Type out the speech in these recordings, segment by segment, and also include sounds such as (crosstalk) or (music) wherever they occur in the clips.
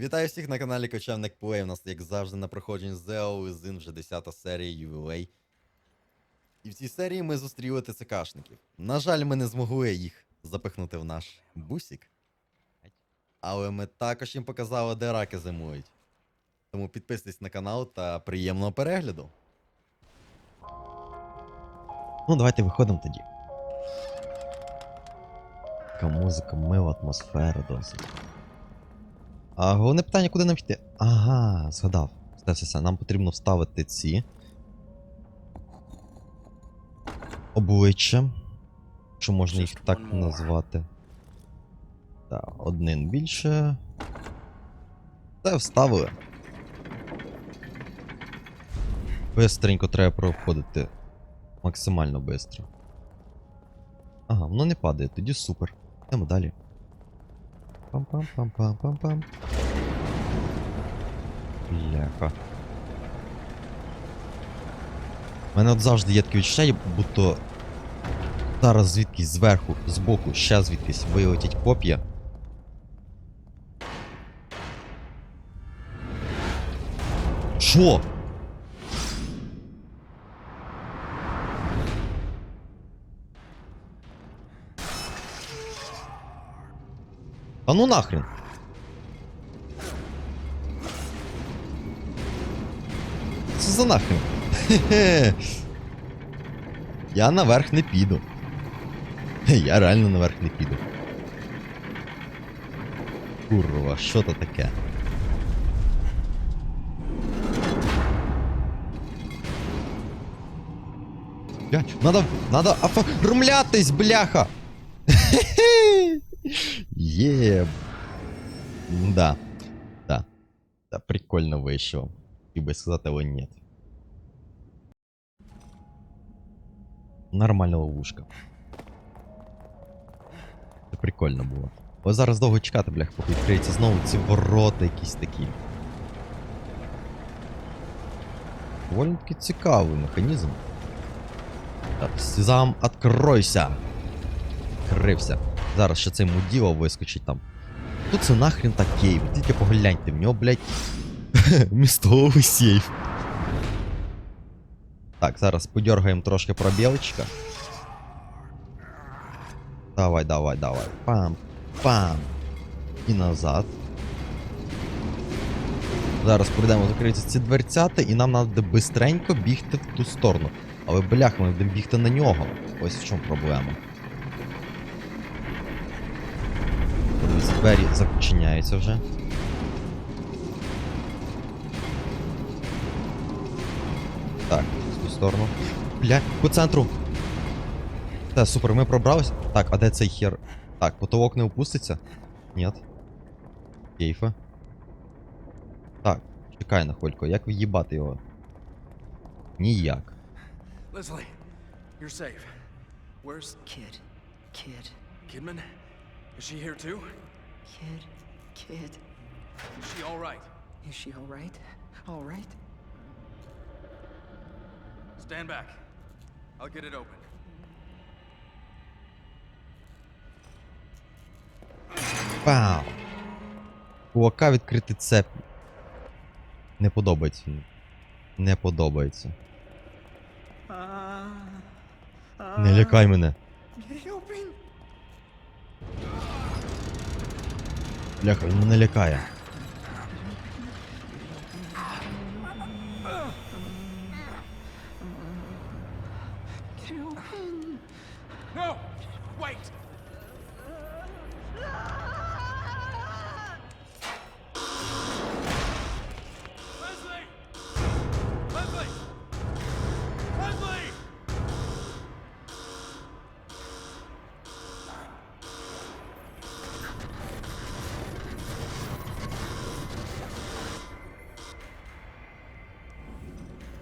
Вітаю всіх на каналі Кочевник Плей. У нас, як завжди, на проходженні ZEO Within вже 10 серія UVA. І в цій серії ми зустріли ТЦКшників. На жаль, ми не змогли їх запихнути в наш бусік. Але ми також їм показали, де раки зимують. Тому підписуйтесь на канал та приємного перегляду. Ну, давайте виходимо тоді. Така музика, мила атмосфера досить. А головне питання, куди нам йти? Ага, згадав. Все. Нам потрібно вставити ці. Обличчя. Що можна їх так назвати. Так, один більше. Все, вставили. Бистренько треба проходити. Максимально бистро. Ага, воно не падає, тоді супер. Йдемо далі. Пам-пам-пам-пам-пам-пам. Бляха. У мене от завжди є таке відчуття, будто зараз звідкись зверху, збоку, ще звідкись вилетять коп'я. Що? А ну нахрен. Це за нахрен? Хе-хе. (laughs) Я наверх не піду. (laughs) Я реально наверх не піду. Курва, що то таке? Блядь, надо, надо оформлятись, бляха! (laughs) Е. Да. Да. Да, прикольно вийшло. И бы сказать его нет. Нормальна ловушка. Це прикольно було. Ось зараз довго чекати, блях, поки відкриються знову ці ворота якісь такі. Доволі таки цікавий механізм. Так, Сезам, откройся! Крився. Зараз ще цей муділо вискочить там. Тут це нахрен так кейв. Тільки погляньте, в нього, блядь, (laughs) містовий сейф. Так, зараз подергаємо трошки пробілочка. Давай, давай, давай. Пам, пам. І назад. Зараз прийдемо закриті ці дверцята, і нам треба бистренько бігти в ту сторону. Але бляха, ми будемо бігти на нього. Ось в чому проблема. Двері зачиняються вже. Так, в цю сторону. Бля, по центру. Та, супер, ми пробрались. Так, а де цей хер? Так, потолок не опуститься? Нет. Кейфа. Так, чекай на хвильку, як в'їбати його? Ніяк. Leslie, you're safe. Where's Kid, kid, Kidman? Is she here too? kid, kid. Is she all right? Is she all right? All right? Stand back. I'll get it open. Пау! Кулака відкрити цеп. Не подобається. Не подобається. Не лякай мене. Бляха, він мене лякає.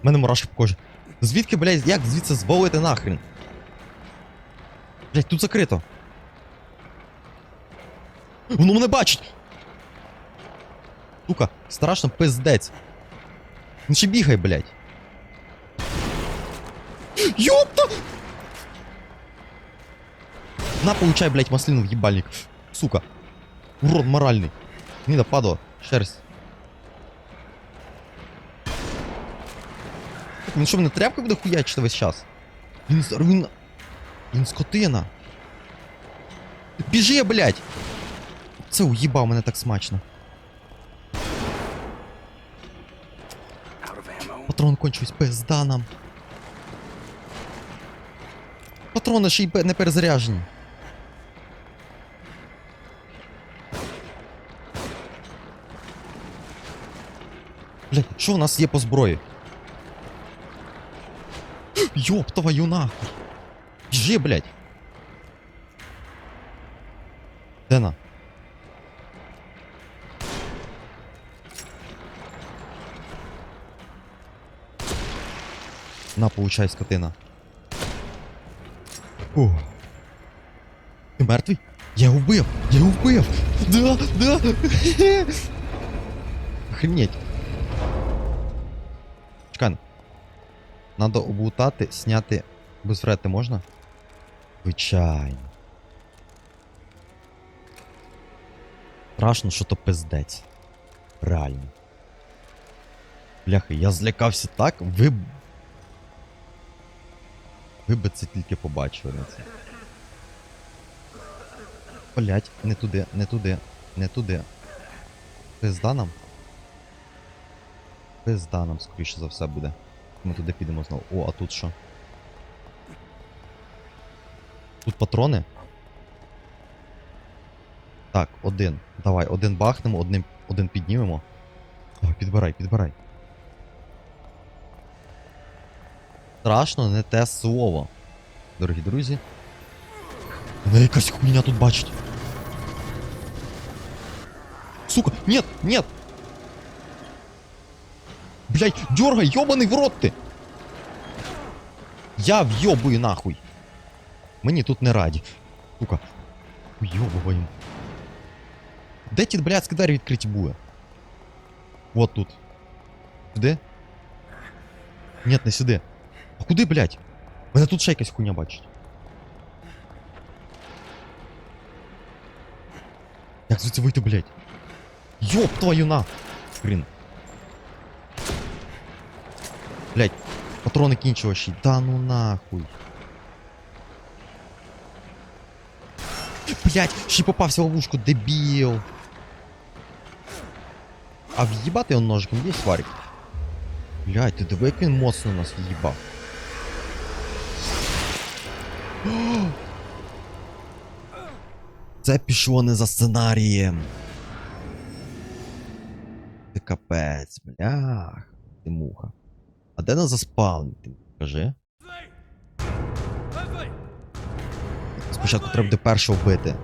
мене мурашки по кожі. Звідки, блядь, як звідси звалити нахрен? Блядь, тут закрито. Воно мене бачить! Сука, страшно пиздець. Ну ще бігай, блядь. Ёпта! На, получай, блядь, маслину в ебальник. Сука. Урод моральный. Нида, падла. Ще Він що, мене тряпка буде хуячити весь час? Він, він... Він скотина. Біжи, блядь! Це уїбав мене так смачно. Патрон кончився, пизда нам. Патрони ще й не перезаряжені. Бля, що в нас є по зброї? Йоп твою нахуй. Біжи, блядь. Де на? На, получай, скотина. Фух. Ти мертвий? Я вбив! Я вбив! Да, да! (laughs) Охренеть. Чекай. Надо облутати, сняти. Без врети можна? Звичайно. Страшно, що то пиздець. Реально. Бляха, я злякався так, ви. Ви би це тільки побачили на це. Блять, не туди, не туди, не туди. Пизда нам? Пизда нам, скоріше за все буде. Ми туди підемо знову. О, а тут що? Тут патрони? Так, один. Давай, один бахнемо, одним, один піднімемо. Давай, підбирай, підбирай. Страшно не те слово. Дорогі друзі. Мене якась хуйня тут бачить. Сука, нет, нет! Блять, дергай, ёбаный в рот ты! Я в'єбую нахуй. Мені тут не раді. Сука. Уйобуємо. Де ті блядські двері відкриті буде? Вот тут. Сюди? Нет, не сюди. А куди, блядь? Мене тут ще якась хуйня бачить. Як звідси вийти, блядь? Йоп твою на! Блін. Блядь, патрони кінчувачі. Да ну нахуй. Блядь, ще попався в ловушку, дебіл. А в'їбати он ножиком є сварик? Блядь, ти диви, як він моцно нас в'їбав. Це пішло за сценарієм. Ти капець, блях. Ти муха. А де нас заспавнити? Кажи. Спочатку треба буде першого вбити.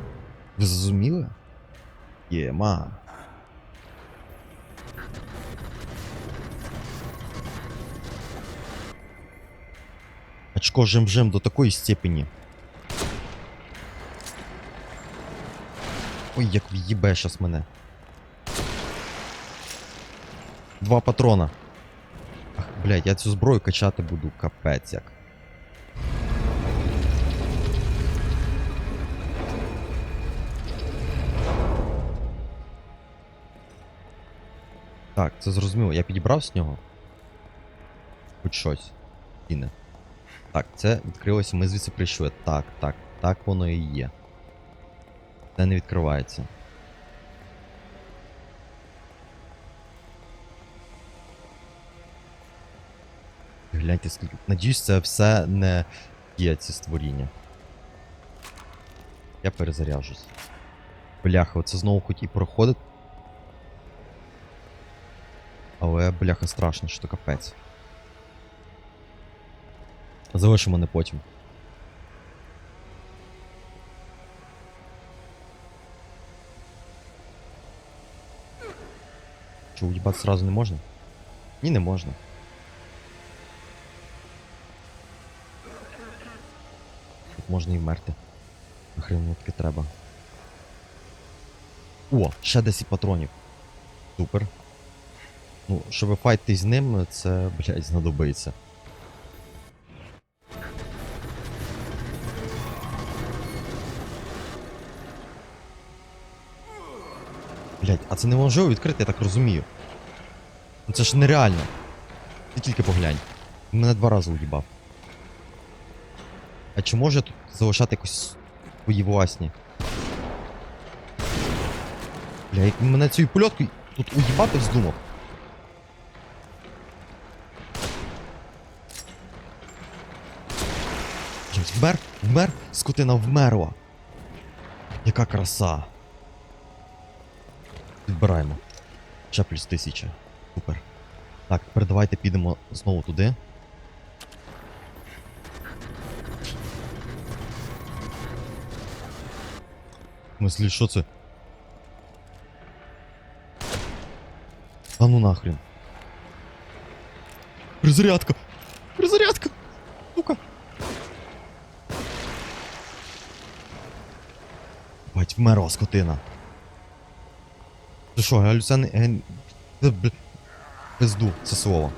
Ви зрозуміли? Єма. Очко жим-жим до такої степені. Ой, як в'їбе щас мене. Два патрона. Ах, блядь, я цю зброю качати буду, капець як. Так, це зрозуміло. Я підібрав з нього. Хоч щось. Стіни. Так, це відкрилося, ми звідси прийшли. Так, так, так воно і є. Це не відкривається. Гляньте, скільки. Надіюсь, це все не є ці створіння. Я перезаряжусь. Бляха, оце знову хоч і проходить. Але, бляха, страшно, що капець. Залишимо не потім. Що, уїбати сразу не можна? Ні, не можна. Можна і вмерти. Мені треба. О, ще 10 патронів. Супер. Ну, щоб файтти з ним, це, блядь, знадобиться. Блять, а це неможливо відкрити, я так розумію. Ну це ж нереально. Ти тільки поглянь. Мене два рази уїбав. А чи може тут залишати якось свої власні? Бля, як мене цією польоткою тут уїбати вздумав. Вмер, вмер, скотина вмерла. Яка краса. Відбираємо. Ще плюс тисяча. Супер. Так, тепер давайте підемо знову туди. В смысле, що це? А ну нахрен. Перезарядка! Перезарядка! Сука! Бать, вмерла скотина. Ти що, галюцин... Е, Пизду, це слово.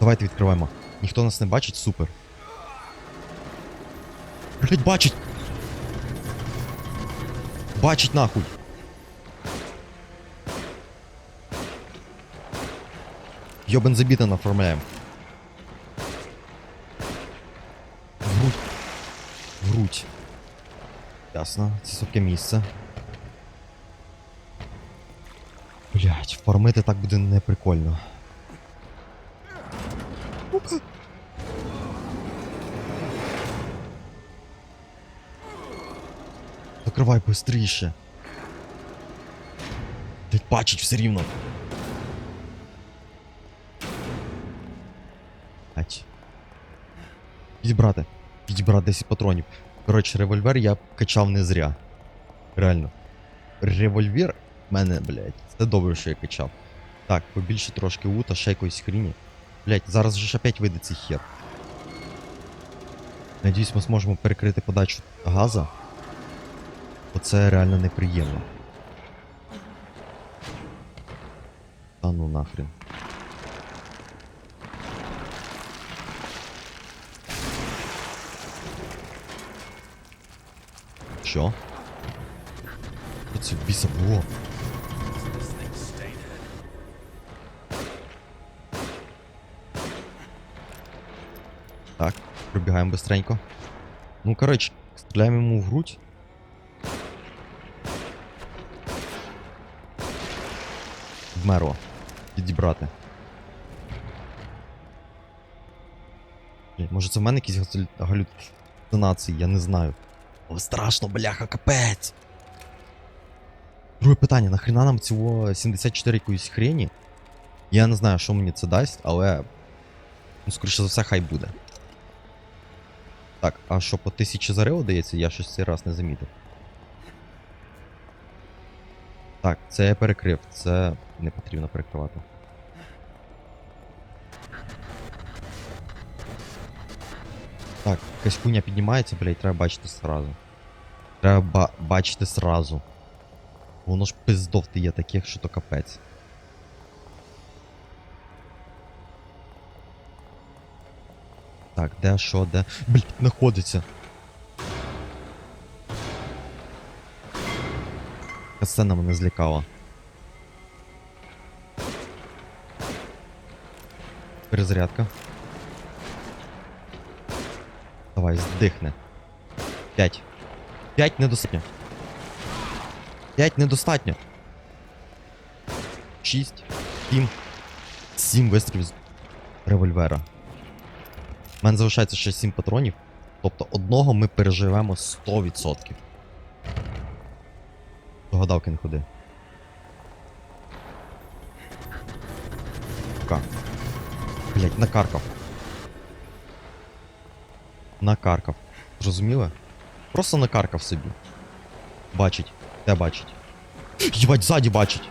Давайте відкриваємо. Ніхто нас не бачить, супер. Блять, бачить! Бачить нахуй! Йобен забіта оформляємо. В грудь. Грудь. Ясно, це слабке місце. Блять, фармити так буде не Закривай быстріше. Блять, бачить все рівно. Блять. Підібрати. Підібрати 10 патронів. Коротше, револьвер я качав не зря. Реально. Револьвер в мене, блядь, це добре, що я качав. Так, побільше трошки лута, ще якоїсь хріні. Блять, зараз же ж опять вийде цей хер. Надіюсь, ми зможемо перекрити подачу газа. Бо реально неприємно. Та ну нахрен. Що? Що це біса було? Так, пробігаємо быстренько. Ну, коротше, стріляємо йому в грудь. Вмерло. Підібрати. Може це в мене якісь галю- галюцинації, я не знаю. О, страшно, бляха, капець. Друге питання, нахрена нам цього 74 якоїсь хрені? Я не знаю, що мені це дасть, але. Ну, скоріше за все, хай буде. Так, а що по тисячі зарив дається, я щось цей раз не замітив. Так, це я перекрив, це не потрібно перекривати. Так, якась хуйня піднімається, блядь, треба бачити сразу. Треба ба бачити сразу. Воно ж пиздовти є таких, що то капець. Так, де, що, де? Блядь, знаходиться. Ця Сцена мене злякала. Перезарядка. Давай, здихне. П'ять. П'ять недостатньо. П'ять недостатньо. Шість. Сім. Сім вистрілів з револьвера. У мене залишається ще 7 патронів. Тобто одного ми переживемо 100%. До гадавки не ходи. Сука. Блять, накаркав. Накаркав. Зрозуміли? Просто накаркав собі. Бачить. Де бачить? Єбать, ззаді бачить.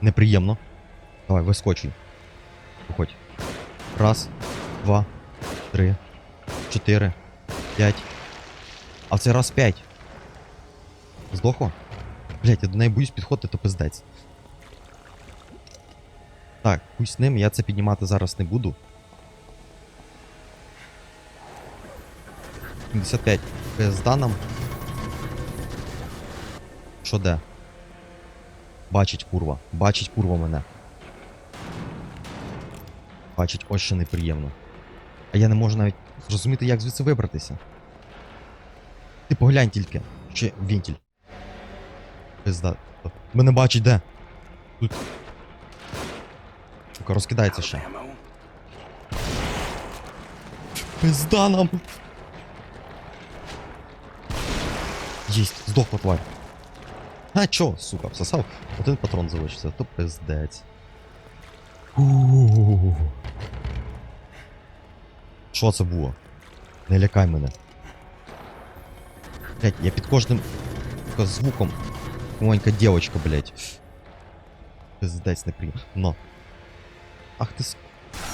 Неприємно. Давай, вискочуй. Виходь. Раз, два, три, чотири, п'ять. А це раз п'ять. Здохло? Блять, я до неї боюсь підходити, то пиздець. Так, пусть з ним, я це піднімати зараз не буду. 75. Пизда нам. Що де? Бачить курва. Бачить курва мене. Бачить, ось що неприємно. А я не можу навіть зрозуміти, як звідси вибратися. Ти поглянь тільки. Ще вентиль. Пизда. Мене бачить де? Тут. Сука, розкидається ще. Пизда нам. Єсть, здохла тварь. А чо, сука, всосав? Один патрон залишився, то пиздець. Що це було? Не лякай мене. Блять, я під кожним звуком. Маленька девочка, блять. Пиздець неприємно. Но. Ах ти с...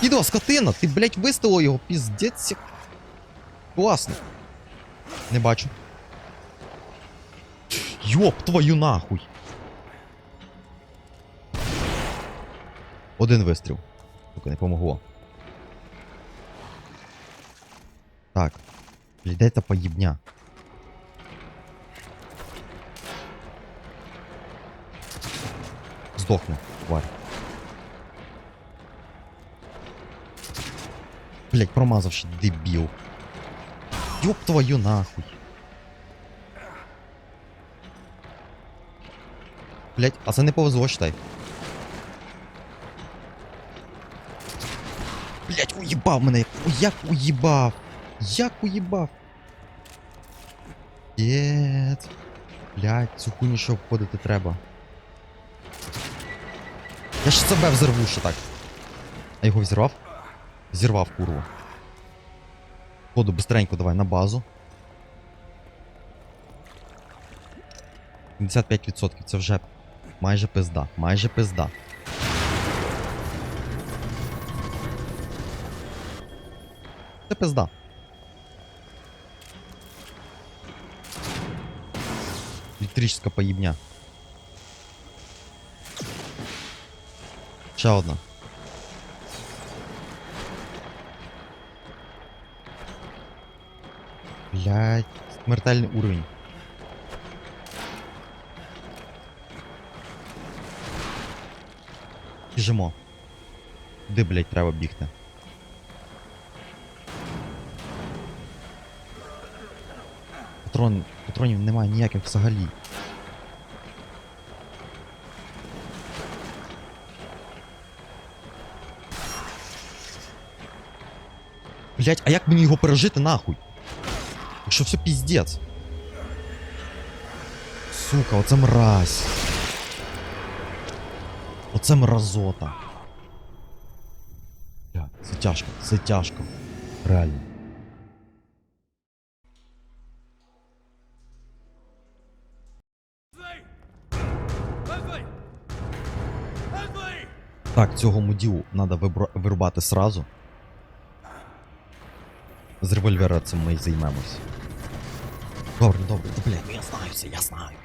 Відео, скотина! Ти, блять, виставила його, піздець. як- Класно. Не бачу. Йоп, твою нахуй. Один вистріл. Сука, не помогло. Так. Дай та поїбня. Здохне, тварь. Блять, промазавши, дебіл. Ёб твою нахуй. Блять, а це не повезло, считай. Блять, уїбав мене. Як уїбав? Як уїбав? Дєт. Блять, цю хуйню що обходити треба. Я ж себе взорву ще так. А його взірвав? Зірвав курву. Ходу быстренько давай на базу. 75% це вже майже пизда. Майже пизда. Це пизда. Електрическая поїбня. Ще одна. Блять, смертельний уровень. Біжимо. Де, блять, треба бігти? Патрон, патронів немає ніяких взагалі. Блять, а як мені його пережити нахуй? Якщо все піздець. Сука, оце мразь. Оце мразота. Це тяжко, це тяжко. Реально. Так, цього муділу треба вирубати сразу. З револьвера цим ми й займемось. Добре, добре, та блядь, ну я знаю все, я знаю.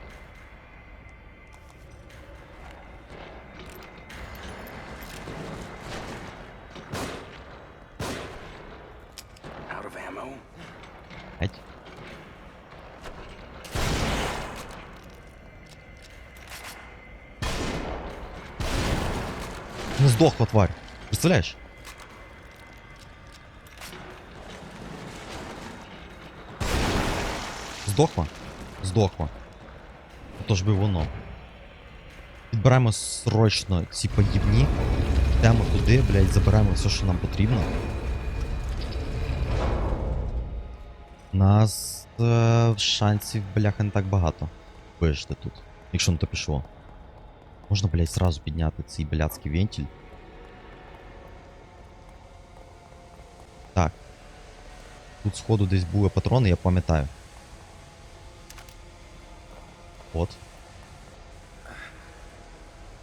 Не здохла тварь. Представляєш? Здохла? Здохла. Тож би воно. Підбираємо срочно ці подібні. Йдемо туди, блядь, забираємо все, що нам потрібно. Нас е, шансів, бляха, не так багато. Вижити тут. Якщо на то пішло. Можна, блядь, сразу підняти цей блядський вентиль. Так. Тут сходу десь були патрони, я пам'ятаю. От.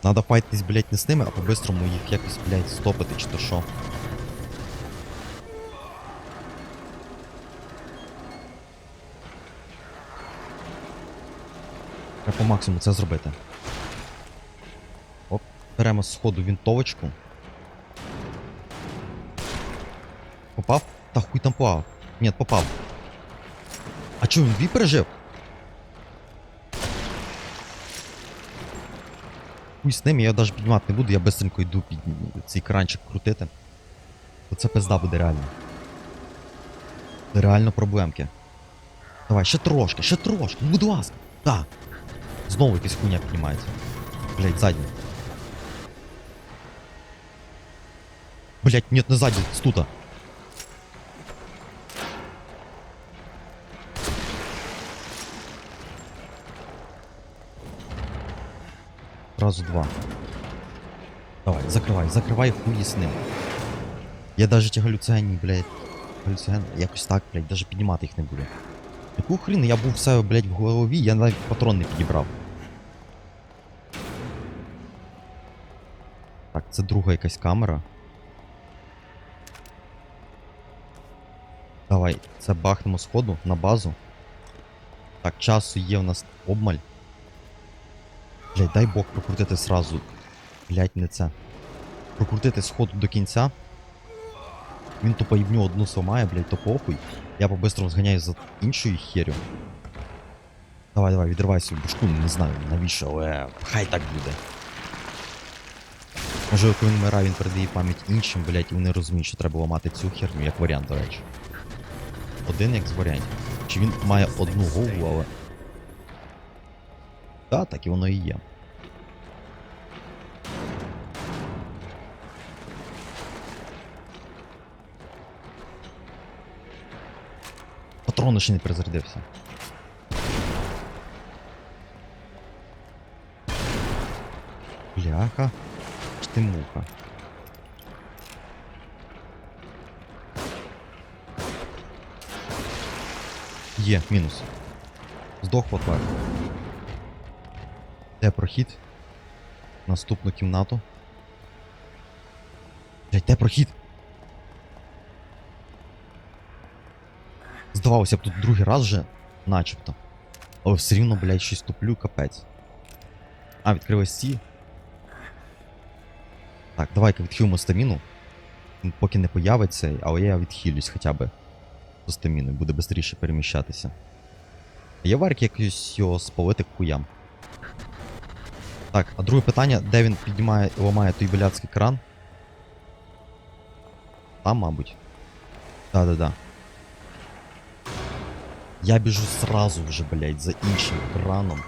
Надо файтись, блядь, не з ними, а по-бистрому їх якось, блядь, стопити чи то що. Треба по максимуму це зробити. Оп, беремо з ходу вінтовочку. Попав? Та хуй там попав. Ні, попав. А чого він дві пережив? Хуй з ним, я навіть піднімати не буду, я быстренько йду під цей кранчик крутити. То це пизда буде реально. Реально проблемки. Давай, ще трошки, ще трошки, ну будь ласка. Так. Знову якась хуйня піднімається. Блять, задня. Блять, нет, не сзади, с Сразу два. Давай, закривай, закривай хуї з ним. Я даже ті галюцені, блядь. Галюцен, якось так, блядь, даже піднімати їх не буду. Яку хрін, я був все, блядь, в голові, я навіть патрон не підібрав. Так, це друга якась камера. Давай, це бахнемо сходу на базу. Так, часу є у нас обмаль. Блять, дай Бог прокрутити сразу. Блять, не це. Прокрутити сходу до кінця. Він тупо їбню одну сломає, блять, то похуй. Я по-бистрому зганяю за іншою херю. Давай, давай, відривай свою башку, не знаю навіщо, але хай так буде. Може, коли він вмирає, він передає пам'ять іншим, блять, і вони розуміють, що треба ламати цю херню, як варіант, до речі. Один як з варіантів. Чи він має одну голову, але. Так, так і воно і є. Патрони ще не перезарядився. Бляха. Ж ти муха. Є, мінус. Здохла тварь. Де прохід? Наступну кімнату. Блять, де прохід? Здавалося б, тут другий раз вже, начебто. Але все рівно, блядь, щось туплю, капець. А, відкрилась ці. Так, давай-ка відхилимо стаміну. Поки не появиться, але я відхилюсь хоча б з стаміною, буде швидше переміщатися. Є варік якось його спалити к хуям. Так, а друге питання, де він піднімає і ламає той блядський кран? Там, мабуть. Да-да-да. Я біжу сразу вже, блядь, за іншим краном.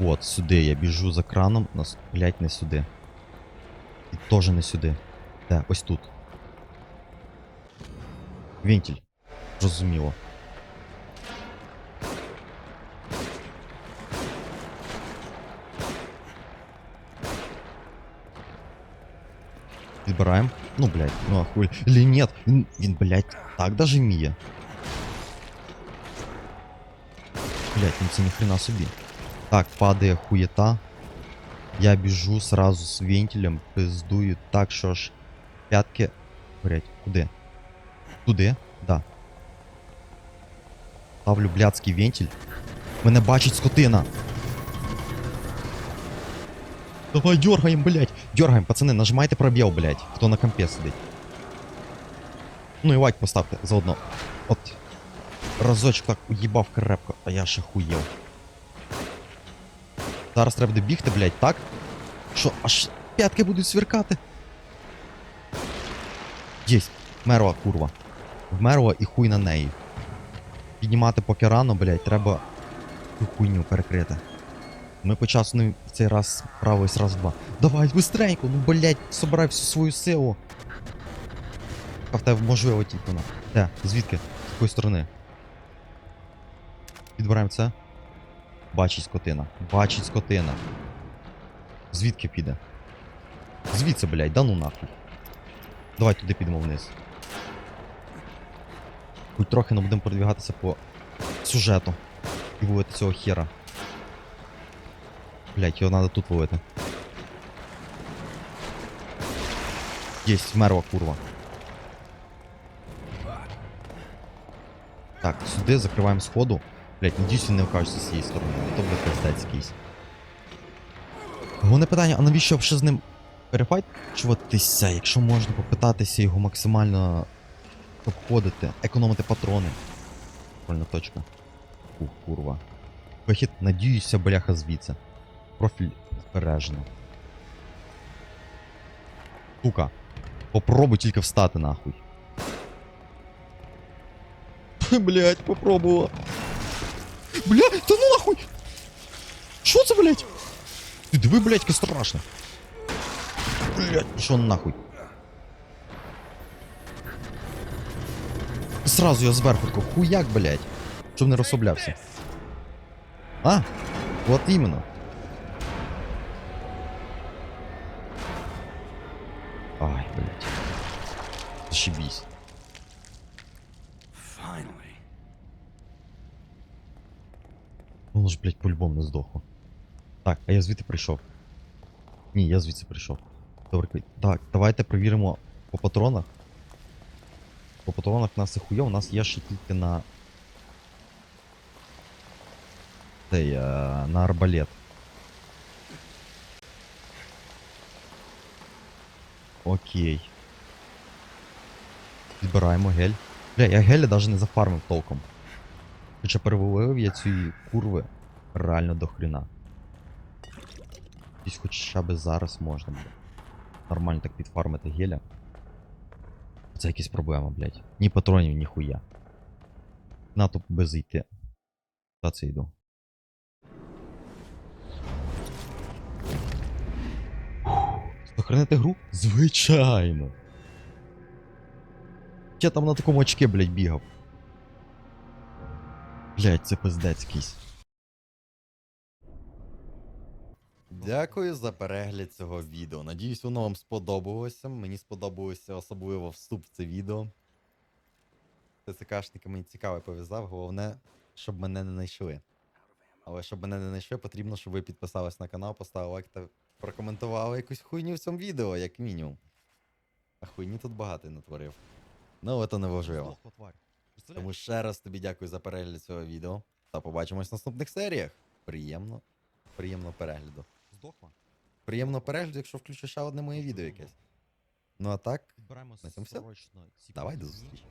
От, сюди я біжу за краном, нас, блядь, не сюди. І теж не сюди. Де, ось тут. Вентиль. Зрозуміло. Підбираємо. Ну, блядь, ну а хуй. Или нет, він, він, блядь, так даже вміє. Блядь, ну це ніхрена собі. Так, падає хуєта. Я біжу сразу з вентилем, пиздую так, що аж п'ятки. Блядь, куди? Туди? Да. Ставлю блядський вентиль. Мене бачить скотина. Давай дергаем, блядь. Дергаем, пацани, нажимайте пробіл, блядь, хто на компе сидить. Ну і лайк поставте заодно. От. Разочок так уїбав крепко, а я ще хуєв. Зараз треба буде бігти, блядь, так? Що, аж п'ятки будуть сверкати. Єсть. Мерла, курва. Вмерла і хуй на неї. Піднімати поки рано, блядь, треба цю хуйню перекрити. Ми по не в цей раз справились раз два. Давай, быстренько, ну блядь, собирай всю свою силу. А в тебе можливо тільки вона. Де? Звідки? З якої сторони? Підбираємо це. Бачить скотина. Бачить скотина. Звідки піде? Звідси, блядь, да ну нахуй. Давай туди підемо вниз. Хоч трохи не будемо продвігатися по сюжету. І вулити цього хера. Блять, його треба тут ловити. Єсть, мерва курва. Так, сюди закриваємо сходу. Блять, надіюсь, він не окажеться з цієї сторони, то буде пиздець якийсь. Головне питання, а навіщо ще з ним перефайтчуватися, якщо можна попитатися його максимально обходити, економити патрони. Прикольна точка. Ух, курва. Вихід, надіюся, бляха звідси. Профіль збережено. Сука. Попробуй тільки встати нахуй. Блять, попробувала. Бля, та ну нахуй! Що це, блять? Ти диви, блять, яке страшно. Блять, що нахуй? Сразу я зверху тако, хуяк, блять. Щоб не розслаблявся. А, от іменно. Зашибись. Finally. Воно ж, блядь, по-любому не здохло. Так, а я звідти прийшов. Ні, я звідси прийшов. Добре, так, давайте перевіримо по патронах. По патронах в нас і хуйо, у нас є ще тільки на. Цей, е, на арбалет. Окей. Відбираємо гель. Бля, я геля навіть не зафармив толком. Хоча перевалив я цієї курви реально до хрена. Десь хоча б зараз можна буде. Нормально так підфармити геля. Це якісь проблема, блядь. Ні патронів, ні хуя. На тут без йти. Та це йду. Сохранити гру? Звичайно. Я там на такому очке, блядь, бігав. Блядь, це пиздець. Дякую за перегляд цього відео. Надіюсь, воно вам сподобалося. Мені сподобалося особливо вступ в це відео. ТЦКшники мені цікаво пов'язав, головне, щоб мене не знайшли. Але щоб мене не знайшли, потрібно, щоб ви підписались на канал, поставили лайк та прокоментували якусь хуйню в цьому відео, як мінімум. А хуйні тут багато натворив. Ну, це не важливо. Тому ще раз тобі дякую за перегляд цього відео. Та побачимось в наступних серіях. Приємно. Приємного перегляду. Здохла. Приємного перегляду, якщо включиш ще одне моє відео якесь. Ну а так, На цьому все. Давай до зустрічі.